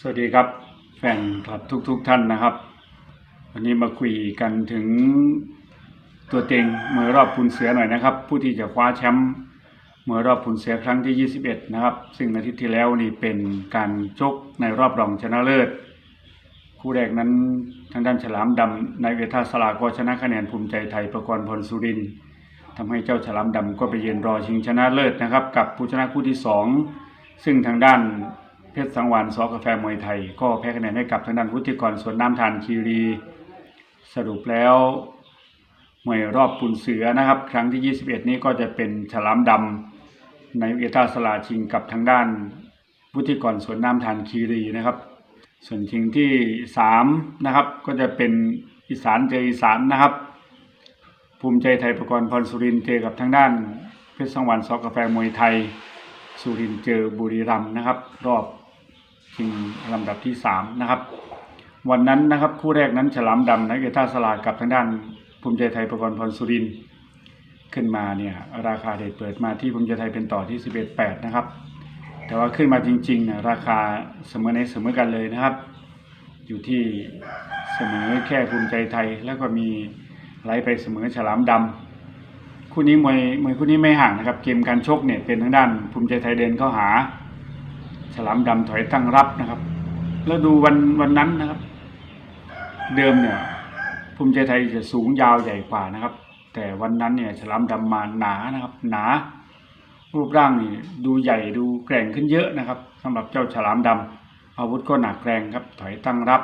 สวัสดีครับแฟนคลับทุกๆทท่านนะครับ วันนี้มาคุยกันถึงตัวเต็งมวยรอบพุนเสือหน่อยนะครับ ผู้ที่จะคว้าแชมป์มวยรอบพุนเสือครั้งที่ 21 นะครับ ซึ่งอาทิตย์ที่แล้วนี่เป็นการชกในรอบรองชนะเลิศ คู่แรกนั้นทางด้านฉลามดำในเวทาสลาก็ชนะคะแนนภูมิใจไทยประกรณ์พลสุรินทำให้เจ้าฉลามดำก็ไปเยือนรอชิงชนะเลิศนะครับ กับผู้ชนะคู่ที่สองซึ่งทางด้าน ชรสังวานสอกาแฟมวยไทย ก็แพ้คะแนนให้กับทางด้านวุฒิกรสวนน้ำทานคีรี สรุปแล้วมวยรอบปุนเสือนะครับ ครั้งที่ 21 นี้ก็จะเป็นฉลามดำในเวทาสลาชิงกับทางด้านวุฒิกรสวนน้ำทานคีรีนะครับ ส่วนชิงที่สามนะครับ ก็จะเป็นอีสานเจออีสานนะครับ ภูมิใจไทยประกรณ์พรสุรินเจอกับทางด้านเพชรสังวรรณซอกาแฟมวยไทยสุรินเจอบุรีรัมย์นะครับ รอบ ชิงลำดับที่สามนะครับ วันนั้นนะครับคู่แรกนั้นฉลามดำนักเกท่าสลากับทางด้านภูมิใจไทยประกรณ์พรสุรินขึ้นมาเนี่ยราคาเด็ดเปิดมาที่ภูมิใจไทยเป็นต่อที่11.8นะครับ แต่ว่าขึ้นมาจริงๆเนี่ยราคาเสมอในเสมอกันเลยนะครับ อยู่ที่เสมอแค่ภูมิใจไทยแล้วก็มีไหลไปเสมอฉลามดำคู่นี้มวยมวยคู่นี้ไม่ห่างนะครับ เกมการชกเนี่ยเป็นทางด้านภูมิใจไทยเดินเข้าหา ลามดำถอยตั้งรับนะครับ แล้วดูวันวันนั้นนะครับ เดิมเนี่ยภูมิใจไทยจะสูงยาวใหญ่กว่านะครับ แต่วันนั้นเนี่ยฉลามดำมาหนานะครับ หนารูปร่างนี่ดูใหญ่ดูแกร่งขึ้นเยอะนะครับสำหรับเจ้าฉลามดำอาวุธก็หนักแรงครับ ถอยตั้งรับ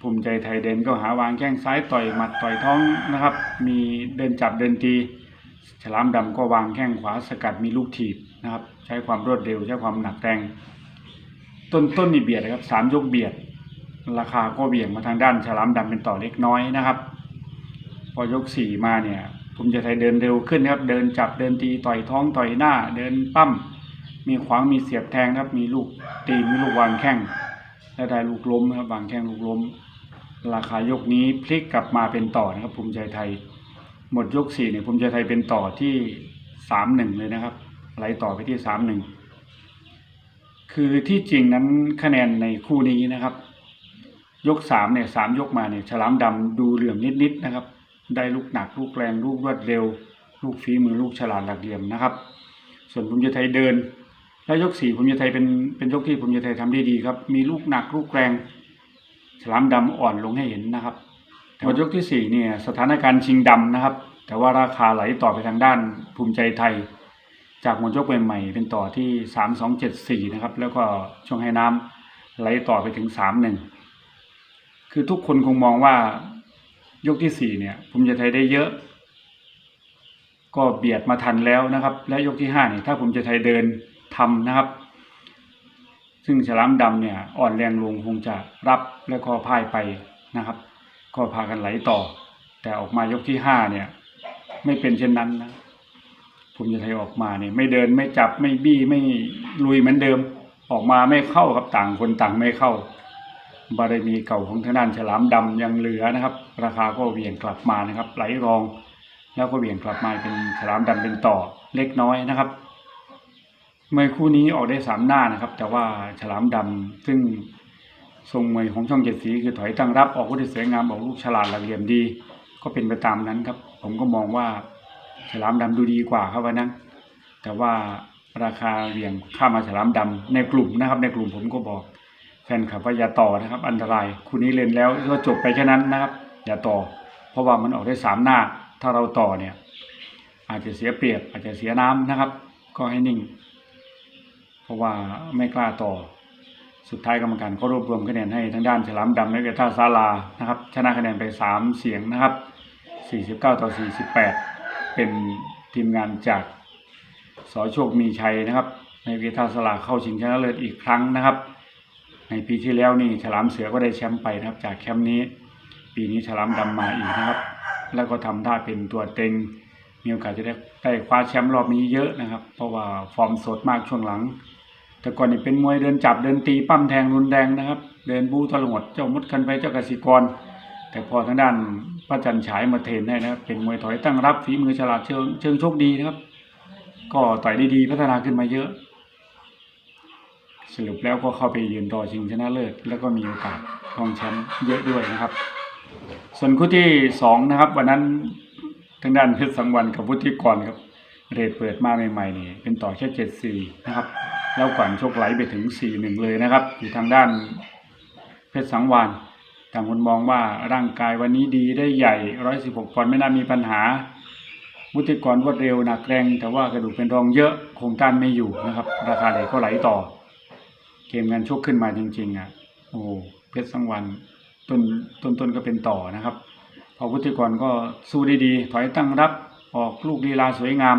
ภูมิใจไทยเดินก็หาวางแข้งซ้ายต่อยหมัดต่อยท้องนะครับ มีเดินจับเดินตี ฉลามดำก็วางแข้งขวาสกัดมีลูกถีบ นะครับ ใช้ความรวดเร็ว ใช้ความหนักแรง ต้นต้นนี่เบียดนะครับสามยกเบียด ราคาก็เบี่ยงมาทางด้านฉลามดำเป็นต่อเล็กน้อยนะครับ พอยกสี่มาเนี่ยภูมิใจไทยเดินเร็วขึ้นนะครับ เดินจับเดินตีต่อยท้องต่อยหน้า เดินปั้มมีขวางมีเสียบแทงครับ มีลูกตีมีลูกวางแข้งและได้ลูกล้มครับวางแข้งลูกล้ม ราคายกนี้พลิกกลับมาเป็นต่อนะครับ ภูมิใจไทย หมดยกสี่เนี่ยภูมิใจไทยเป็นต่อที่สามหนึ่งเลยนะครับ ไหลต่อไปที่สามหนึ่งคือที่จริงนั้นคะแนนในคู่นี้นะครับ ยกสามเนี่ยสามยกมาเนี่ยฉลามดำดูเหลื่อมนิดๆนะครับ ได้ลูกหนักลูกแรงลูกรวดเร็ว ลูกฝีมือลูกฉลาดหลักเหลี่ยมนะครับ ส่วนภูมิใจไทยเดิน แล้วยกสี่ภูมิใจไทยเป็นเป็นยกที่ภูมิใจไทยทำได้ดีครับ มีลูกหนักลูกแรง ฉลามดำอ่อนลงให้เห็นนะครับหมดยกที่สี่เนี่ยสถานการณ์ชิงดำนะครับ แต่ว่าราคาไหลต่อไปทางด้านภูมิใจไทย จากหมดยกใหม่ๆเป็นต่อที่สามสองเจ็ดสี่นะครับ แล้วก็ช่วงให้น้ำไหลต่อไปถึงสามหนึ่งคือทุกคนคงมองว่ายกที่สี่เนี่ยภูมิใจไทยได้เยอะ ก็เบียดมาทันแล้วนะครับ และยกที่ห้าเนี่ยถ้าภูมิใจไทยเดินทำนะครับ ซึ่งฉลามดำเนี่ยอ่อนแรงลงคงจะรับและก็พ่ายไปนะครับ ก็พากันไหลต่อ แต่ออกมายกที่ห้าเนี่ย ไม่เป็นเช่นนั้นนะ ภูมิใจไทยออกมาเนี่ยไม่เดินไม่จับไม่บี้ไม่ลุยเหมือนเดิม ออกมาไม่เข้าครับต่างคนต่างไม่เข้า บารมีเก่าของทางด้านฉลามดำยังเหลือนะครับ ราคาก็เวี่ยงกลับมานะครับ ไหลรอง แล้วก็เวี่ยงกลับมาเป็นฉลามดำเป็นต่อเล็กน้อยนะครับ เมวยคู่นี้ออกได้สามหน้านะครับ แต่ว่าฉลามดำซึ่งทรงมวยของช่องเจ็ดสีคือถอยตั้งรับออกก็ได้สวยงามออกลูกฉลาดหลักเหลี่ยมดี ก็เป็นไปตามนั้นครับ ผมก็มองว่า ฉลามดำดูดีกว่าครับวันนั้น แต่ว่าราคาเหวี่ยงข้ามาฉลามดำในกลุ่มนะครับ ในกลุ่มผมก็บอกแฟนคลับว่าอย่าต่อนะครับ อันตรายคู่นี้เล่นแล้วก็จบไปแค่นั้นนะครับ อย่าต่อ เพราะว่ามันออกได้สามหน้า ถ้าเราต่อเนี่ย อาจจะเสียเปรียบ อาจจะเสียน้ำนะครับ ก็ให้นิ่ง เพราะว่าไม่กล้าต่อ สุดท้ายกรรมการก็รวบรวมคะแนนให้ทางด้านฉลามดำและกท่าซาลานะครับ ชนะคะแนนไปสามเสียงนะครับ 49 ต่อ 48 เป็นทีมงานจากสอโชคมีชัยนะครับในเวทาสลาเข้าชิงชนะเลิศอีกครั้งนะครับ ในปีที่แล้วนี่ฉลามเสือก็ได้แชมป์ไปนะครับ จากแชมป์นี้ ปีนี้ฉลามดำมาอีกนะครับ แล้วก็ทำท่าเป็นตัวเต็งมีโอกาสจะได้ได้คว้าแชมป์รอบนี้เยอะนะครับ เพราะว่าฟอร์มสดมากช่วงหลัง แต่ก่อนนี่เป็นมวยเดินจับเดินตีปั้มแทงรุนแรงนะครับ เดินบูทะลดเจ้ามุดกันไปเจ้ากสิกร แต่พอทางด้าน พระจันทร์ฉายมาเทนให้นะครับ เป็นมวยถอยตั้งรับฝีมือฉลาดเชิงเชิงโชคดีนะครับ ก็ต่อยได้ดีพัฒนาขึ้นมาเยอะ สรุปแล้วก็เข้าไปยืนรอชิงชนะเลิศแล้วก็มีโอกาสครองแชมป์เยอะด้วยนะครับ ส่วนคู่ที่สองนะครับ วันนั้นทางด้านเพชรสังวันกับวุฒิกรครับ เรทเปิดมาใหม่ๆนี่เป็นต่อแค่เจ็ดสี่นะครับ แล้วก่อนชกไหลไปถึงสี่หนึ่งเลยนะครับ อยู่ทางด้านเพชรสังวานางคนมองว่าร่างกายวันนี้ดีได้ใหญ่ร้อยสิบหกปอนด์ไม่น่ามีปัญหาวุฒิกรวดเร็วหนักแรง แต่ว่ากระดูกเป็นรองเยอะคงต้านไม่อยู่นะครับ ราคาเหล็กก็ไหลต่อ เกมการชกขึ้นมาจริง ๆ อะ โอ้เพชรสังวันต้นต้นต้นก็เป็นต่อนะครับ พอวุฒิกรก็สู้ได้ดีถอยตั้งรับออกลูกลีลาสวยงาม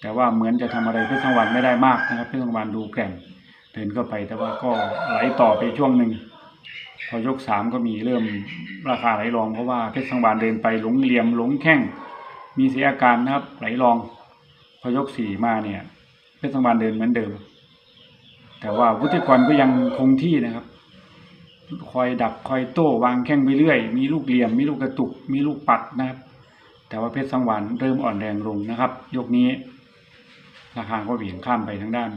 แต่ว่าเหมือนจะทำอะไรเพชรสังวันไม่ได้มากนะครับเพชรสังวันดูแกร่งเดินเข้าไปแต่ว่าก็ไหลต่อไปช่วงหนึ่ง พอยกสามก็มีเริ่มราคาไหลรองเพราะว่าเพชรสังวานเดินไปหลงเหลี่ยมหลงแข้งมีเสียอาการนะครับ ไหลรอง พอยกสี่มาเนี่ย เพชรสังวานเดินเหมือนเดิม แต่ว่าวุฒิกรก็ยังคงที่นะครับ คอยดักคอยโต้วางแข้งไปเรื่อย มีลูกเหลี่ยม มีลูกกระตุก มีลูกปัดนะครับ แต่ว่าเพชรสังวานเริ่มอ่อนแรงลงนะครับ ยกนี้ราคาก็เหวี่ยงข้ามไปทางด้าน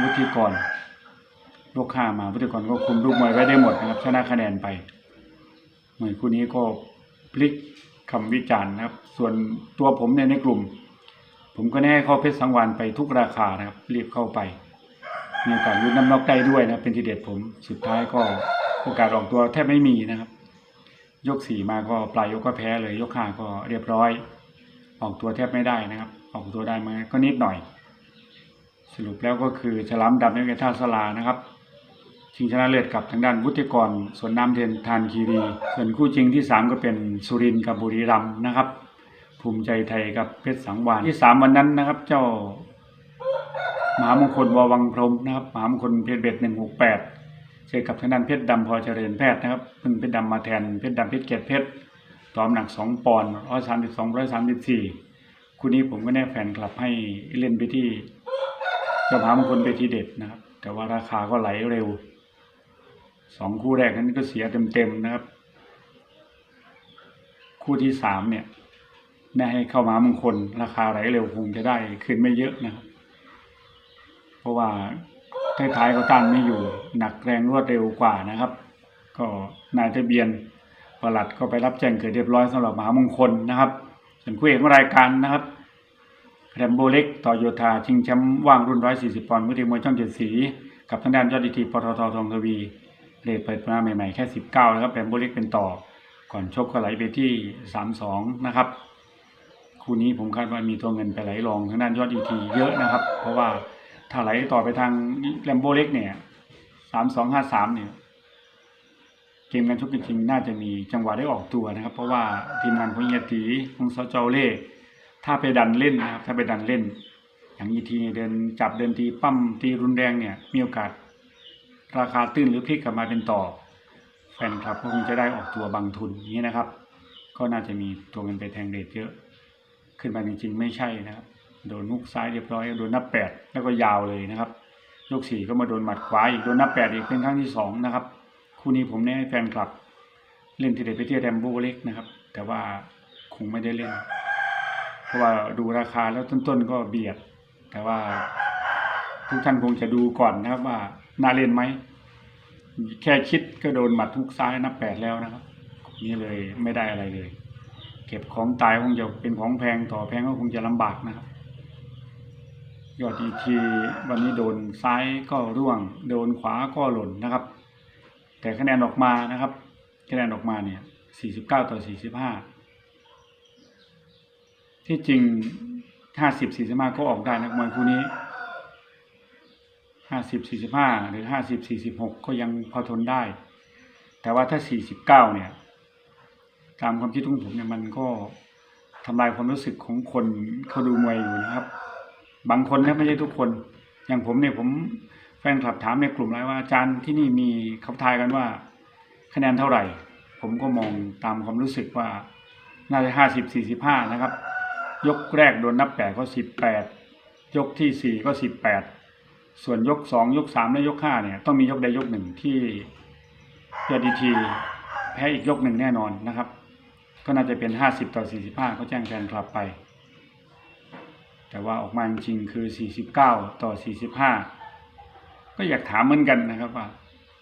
วุฒิกร ยกข้ามาวุฒิกรก็คุมลูกมวยไว้ได้หมดนะครับ ชนะคะแนนไปมวยคู่นี้ก็พลิกคำวิจารณ์นะครับ ส่วนตัวผมเนี่ยในกลุ่ม ผมก็แน่เข้าเพชรสังวานไปทุกราคานะครับรีบเข้าไป มีโอกาสลุ้นน้ำนอกได้ด้วยนะเป็นทีเด็ดผมสุดท้ายก็โอกาสออกตัวแทบไม่มีนะครับ ยกสี่มาก็ปลายยกก็แพ้เลย ยกห้าก็เรียบร้อย ออกตัวแทบไม่ได้นะครับ ออกตัวได้มาก็นิดหน่อย สรุปแล้วก็คือฉลามดำในเวท่าสลานะครับ ชิงชนะเลิศกับทางด้านวุฒิกรสวนน้ำเทนทานคีรี ส่วนคู่จริงที่สามก็เป็นสุรินทร์กับบุรีรัมย์นะครับ ภูมิใจไทยกับเพชรสังวานที่สามวันนั้นนะครับ เจ้ามหามงคลววังพรมนะครับมหามงคลเพชรเบ็ดหนึ่งหกแปดเจอกับทางด้านเพชรดำพอเจริญแพทย์นะครับเพิ่งเพชรดำมาแทนเพชรดำเพชรเกียรติเพชรต่อมหนักสองปอนด์ร้อยสามสิบสองร้อยสามสิบสี่คู่นี้ผมก็แน่แฟนคลับให้เล่นไปที่เจ้ามหามงคลไปที่เด็ดนะครับ แต่ว่าราคาก็ไหลเร็ว สองคู่แรกนั้นก็เสียเต็มๆนะครับ คู่ที่สามเนี่ยได้ให้เข้ามหางคลราคาไหลเร็วคงจะได้ขึ้นไม่เยอะนะครับ เพราะว่าท้ายๆก็ต้านไม่อยู่หนักแรงรวดเร็วกว่านะครับ ก็นายทะเบียนประหลัดก็ไปรับแจ้งเกิดเรียบร้อยสำหรับมหามงคลนะครับส่วนคู่เอกของรายการนะครับแรมโบเล็กต่อโยธาชิงแชมป์ว่างรุ่น 140 ปอนด์วิธีมวยช่องเจ็ดสี กับทางด้านยอดดีทีปตททองทวี เรทเปิดมาใหม่ๆแค่ 19 นะครับแรมโบเล็กเป็นต่อ ก่อนชกก็ไหลไปที่ 3-2 นะครับ คู่นี้ผมคาดว่ามีตัวเงินไปไหลรองทางด้านยอดอีทีเยอะนะครับ เพราะว่าถ้าไหลต่อไปทางแลมโบเล็กเนี่ยสามสองห้าสามเนี่ยเกมการชกจริงๆน่าจะมีจังหวะได้ออกตัวนะครับ เพราะว่าทีมงานของเฮียตีของซอเจาเล่ถ้าไปดันเล่นนะครับถ้าไปดันเล่น อย่างอีทีเดินจับเดินตีปั้มตีรุนแรงเนี่ยมีโอกาส ราคาตื้นหรือพลิกกลับมาเป็นต่อ แฟนคลับก็คงจะได้ออกตัวบางทุนนี้นะครับ ก็น่าจะมีตัวเงินไปแทงเรทเยอะ ขึ้นมาจริงๆ ไม่ใช่นะครับโดนฮุกซ้ายเรียบร้อยโดนนับแปดแล้วก็ยาวเลยนะครับยกสี่ก็มาโดนหมัดขวาอีกโดนนับแปดอีกเป็นครั้งที่สองนะครับคู่นี้ผมแนะให้แฟนคลับ เล่นทีเด็ดไปที่แรมโบ้เล็กนะครับ แต่ว่าคงไม่ได้เล่น เพราะว่าดูราคาแล้วต้นๆก็เบียด แต่ว่าทุกท่านคงจะดูก่อนนะครับว่าน่าเล่นไหม แค่คิดก็โดนหมัดทุกซ้ายนับแปดแล้วนะครับ นี่เลยไม่ได้อะไรเลย เก็บของตายคงจะเป็นของแพงต่อแพงก็คงจะลำบากนะครับยอดอีทีวันนี้โดนซ้ายก็ร่วง โดนขวาก็หล่นนะครับ แต่คะแนนออกมานะครับ คะแนนออกมาเนี่ย 49 ต่อ 45 ที่จริง 50 45 ก็ออกได้นะมวยคู่นี้ 50 45หรือ50 46ก็ยังพอทนได้ แต่ว่าถ้า49เนี่ย ตามความคิดของผมเนี่ยมันก็ทำลายความรู้สึกของคนเขาดูมวยอยู่นะครับ บางคนนะไม่ใช่ทุกคน อย่างผมเนี่ยผมแฟนคลับถามในกลุ่มไลน์ว่าอาจารย์ที่นี่มีเขาทายกันว่า คะแนนเท่าไหร่ ผมก็มองตามความรู้สึกว่าน่าจะห้าสิบสี่สิบห้านะครับ ยกแรกโดนนับแปดก็สิบแปดยกที่สี่ก็สิบแปด ส่วนยกสองยกสามและยกห้าเนี่ยต้องมียกใดยกหนึ่งที่ยอดดีทีแพ้อีกยกหนึ่งแน่นอนนะครับ ก็น่าจะเป็นห้าสิบต่อสี่สิบห้าเขาแจ้งแฟนคลับไป แต่ว่าออกมาจริงคือ49ต่อ45ก็อยากถามเหมือนกันนะครับว่า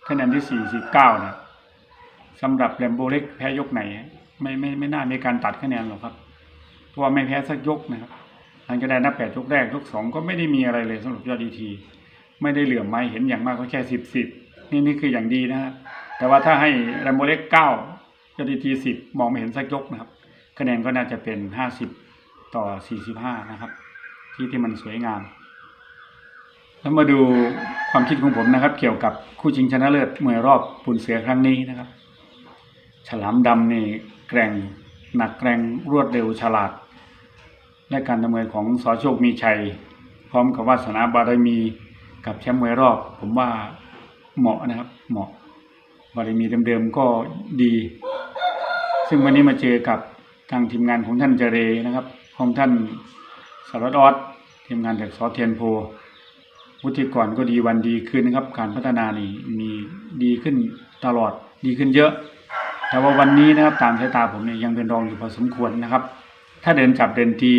คะแนนที่สี่สิบเก้านะสำหรับแรมโบเล็กแพ้ยกไหน ไม่ไม่ไม่น่ามีการตัดคะแนนหรอกครับเพราะว่าไม่แพ้สักยกนะครับหลังจากได้นับแปดยกแรกยกสองก็ไม่ได้มีอะไรเลยสำหรับยอดดีที ไม่ได้เหลื่อมไม้เห็นอย่างมากก็แค่สิบสิบนี่นี่คืออย่างดีนะฮะแต่ว่าถ้าให้แรมโบเล็กเก้ายอดดีทีสิบมองไม่เห็นสักยกนะครับ คะแนนก็น่าจะเป็นห้าสิบต่อสี่สิบห้านะครับ ที่ที่มันสวยงาม แล้วมาดูความคิดของผมนะครับ เกี่ยวกับคู่ชิงชนะเลิศมวยรอบปูนเสือครั้งนี้นะครับ ฉลามดำนี่แกร่งหนักแกร่งรวดเร็วฉลาด และการดำเนินของสอโชคมีชัย พร้อมกับวาสนาบารมี กับแชมป์มวยรอบ ผมว่าเหมาะนะครับ เหมาะบารมีเดิมๆก็ดี ซึ่งวันนี้มาเจอกับทางทีมงานของท่านเจเรนะครับ ของท่านสารวัตรออดทีมงานจากสอเทียนโพวุฒิกรก็ดีวันดีขึ้นนะครับ การพัฒนานี่มีดีขึ้นตลอดดีขึ้นเยอะ แต่ว่าวันนี้นะครับตามสายตาผมเนี่ยยังเป็นรองอยู่พอสมควรนะครับ ถ้าเดินจับเดินที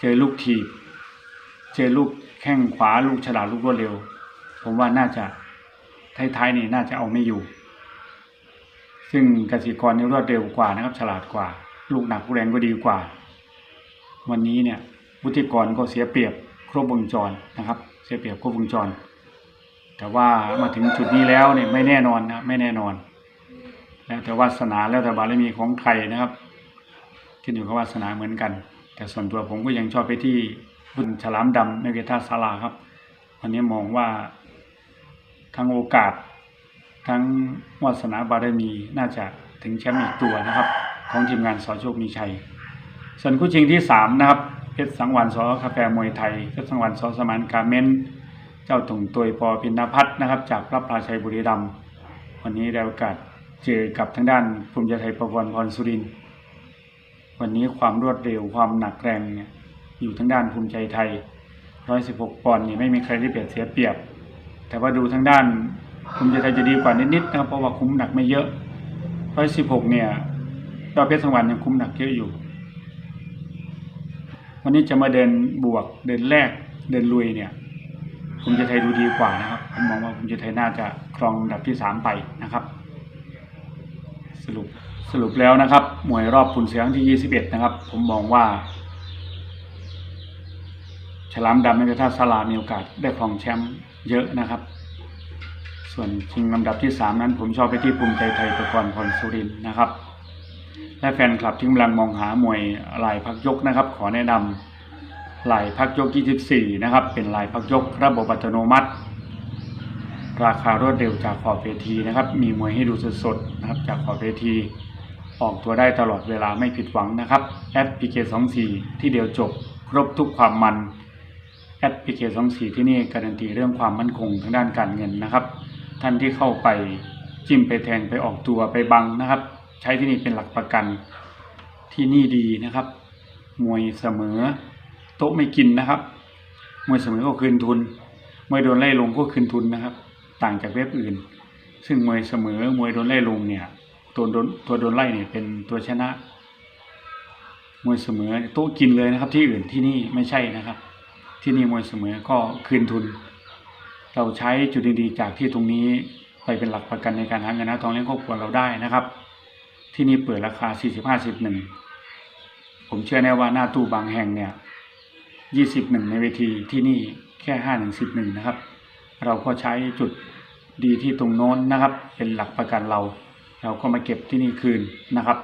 เจอลูกถีบ เจอลูก แข้งขวาลูกฉลาดลูกรวดเร็ว ผมว่าน่าจะท้ายๆนี่น่าจะเอาไม่อยู่ ซึ่งกสิกรนี่รวดเร็วกว่านะครับ ฉลาดกว่า ลูกหนักลูกแรงก็ดีกว่า วันนี้เนี่ยวุฒิกรก็เสียเปรียบครบวงจรนะครับ เสียเปรียบครบวงจร แต่ว่ามาถึงจุดนี้แล้วเนี่ยไม่แน่นอนนะไม่แน่นอน แล้วแต่วาสนาแล้วแต่บารมีของใครนะครับขึ้นอยู่กับวาสนาเหมือนกัน แต่ส่วนตัวผมก็ยังชอบไปที่ บุญฉลามดำในเวทาศาลาครับ วันนี้มองว่าทั้งโอกาส ทั้งวาสนาบารมีน่าจะถึงแชมป์อีกตัวนะครับ ของทีมงานสอโชคมีชัย ส่วนคู่ชิงที่สามนะครับเพชรสังวานสอกาแฟมวยไทยเพชรสังวานสอสมานการเมนเจ้าตุ่งตัวยปอพินพัฒน์นะครับ จากรับพลาชัยบุรีรัมย์วันนี้ได้โอกาสเจอกับทางด้านภูมิใจไทยประวันพรสุริน วันนี้ความรวดเร็วความหนักแรงเนี่ย อยู่ทางด้านภูมิใจไทย 116 ปอนด์นี่ไม่มีใครได้เปรียบเสียเปรียบ แต่ว่าดูทางด้านภูมิใจไทยจะดีกว่านิดๆนะครับเพราะว่าคุ้มหนักไม่เยอะ 116 เนี่ยดาวเพชรสังวานยังคุ้มหนักเยอะอยู่ วันนี้จะมาเดินบวกเดินแรกเดินลุยเนี่ยภูมิใจไทยดูดีกว่านะครับผมมองว่าภูมิใจไทยน่าจะครองอันดับที่สามไปนะครับ สรุปสรุปแล้วนะครับมวยรอบปุนเสียงที่ 21 นะครับ ผมมองว่า ฉลามดำในท่าสลามีโอกาสได้ครองแชมป์เยอะนะครับ ส่วนชิงลำดับที่ 3 นั้น ผมชอบไปที่ภูมิใจไทยประกรณ์พรสุรินนะครับ และแฟนคลับที่กำลังมองหามวยลายพักยกนะครับ ขอแนะนำลายพักยก 24 นะครับ เป็นลายพักยกระบบอัตโนมัติ ราคารวดเร็วจากขอบเวทีนะครับ มีมวยให้ดูสดๆนะครับ จากขอบเวทีออกตัวได้ตลอดเวลาไม่ผิดหวังนะครับแอด PK24 ที่เดียวจบ ครบทุกความมัน แอด PK24 ที่นี่การันตีเรื่องความมั่นคงทางด้านการเงินนะครับ ท่านที่เข้าไปจิ้มไปแทงไปออกตัวไปบังนะครับ ใช้ที่นี่เป็นหลักประกันที่นี่ดีนะครับ มวยเสมอโต๊ะไม่กินนะครับ มวยเสมอก็คืนทุนมวยโดนไล่ลงก็คืนทุนนะครับ ต่างจากเว็บอื่น ซึ่งมวยเสมอมวยโดนไล่ลงเนี่ยตัวโดนตัวโดนไล่เนี่ยเป็นตัวชนะมวยเสมอโต๊ะกินเลยนะครับ ที่อื่นที่นี่ไม่ใช่นะครับ ที่นี่มวยเสมอก็คืนทุน เราใช้จุดดีๆจากที่ตรงนี้ไปเป็นหลักประกันในการหาเงินหาทองเลี้ยงครอบครัวเราได้นะครับ ที่นี่เปิดราคา 45 1ผมเชื่อแน่ว่าหน้าตู้บางแห่งเนี่ย21 ในเวทีที่นี่แค่5 1 11นะครับ เราก็ใช้จุดดีที่ตรงโน้นนะครับ เป็นหลักประกันเรา เราก็มาเก็บที่นี่คืนนะครับ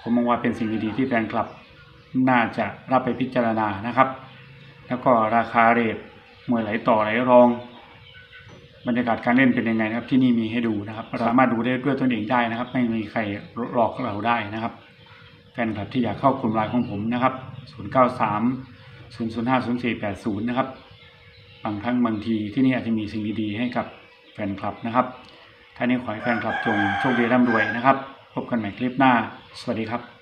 ผมมองว่าเป็นสิ่งดีๆที่แฟนคลับ น่าจะรับไปพิจารณานะครับ แล้วก็ราคาเรทมวยไหลต่อไหลรอง บรรยากาศการเล่นเป็นยังไงนะครับ ที่นี่มีให้ดูนะครับสามารถดูได้ด้วยตนเองได้นะครับ ไม่มีใครหลอกเราได้นะครับแฟนคลับที่อยากเข้ากลุ่มไลน์ของผมนะครับ 093 005 0480 นะครับ บางครั้งบางทีที่นี่อาจจะมีสิ่งดีๆให้กับแฟนคลับนะครับท่านี้ขอให้แฟนคลับจงโชคดีร่ำรวยนะครับ พบกันใหม่คลิปหน้า สวัสดีครับ